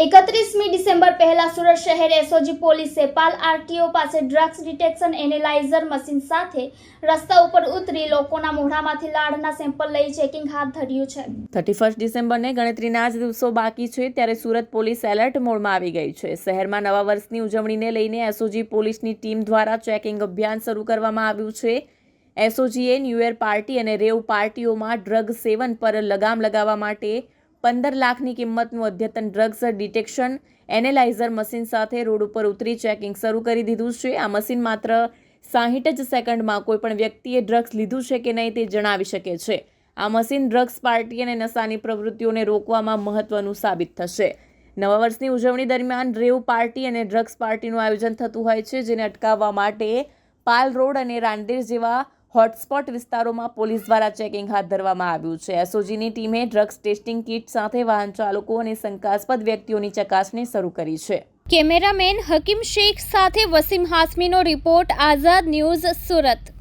એકત્રીસમી December પહેલા સુરત શહેર SOG પોલીસે પાલ આરટીઓ પાસે ડ્રગ્સ ડિટેક્શન એનેલાઇઝર મશીન સાથે રસ્તા ઉપર ઉતરી લોકોના મોઢામાંથી લાળના સેમ્પલ લઈ ચેકિંગ હાથ ધર્યું છે. થર્ટી ફર્સ્ટ ડિસેમ્બરને ગણતરીના જ દિવસો બાકી છે, ત્યારે સુરત પોલીસ એલર્ટ મોડમાં આવી ગઈ છે. શહેરમાં નવા વર્ષની ઉજવણીને લઈને એસઓજી પોલીસની ટીમ દ્વારા ચેકિંગ અભિયાન શરૂ કરવામાં આવ્યું છે. એસઓજીએ ન્યૂ યર પાર્ટી અને રેવ પાર્ટીઓમાં ડ્રગ સેવન પર લગામ લગાવવા માટે પંદર લાખની કિંમતનું અદ્યતન ડ્રગ્સ ડિટેક્શન એનેલાઇઝર મશીન સાથે રોડ ઉપર ઉતરી ચેકિંગ શરૂ કરી દીધું છે. આ મશીન માત્ર સાહીઠ જ સેકન્ડમાં કોઈપણ વ્યક્તિએ ડ્રગ્સ લીધું છે કે નહીં તે જણાવી શકે છે. આ મશીન ડ્રગ્સ પાર્ટી અને નશાની પ્રવૃત્તિઓને રોકવામાં મહત્વનું સાબિત થશે. નવા વર્ષની ઉજવણી દરમિયાન રેવ પાર્ટી અને ડ્રગ્સ પાર્ટીનું આયોજન થતું હોય છે, જેને અટકાવવા માટે પાલ રોડ અને રાંદેર જેવા હોટસ્પોટ વિસ્તારોમાં પોલીસ દ્વારા ચેકિંગ હાથ ધરવામાં આવ્યું છે. એસઓજીની ટીમે ડ્રગ્સ ટેસ્ટિંગ કિટ સાથે વાહન ચાલકો અને શંકાસ્પદ વ્યક્તિઓની ચકાસણી શરૂ કરી છે. કેમેરામેન હકીમ શેખ સાથે વસીમ હાસમીનો રિપોર્ટ, આઝાદ ન્યૂઝ સુરત.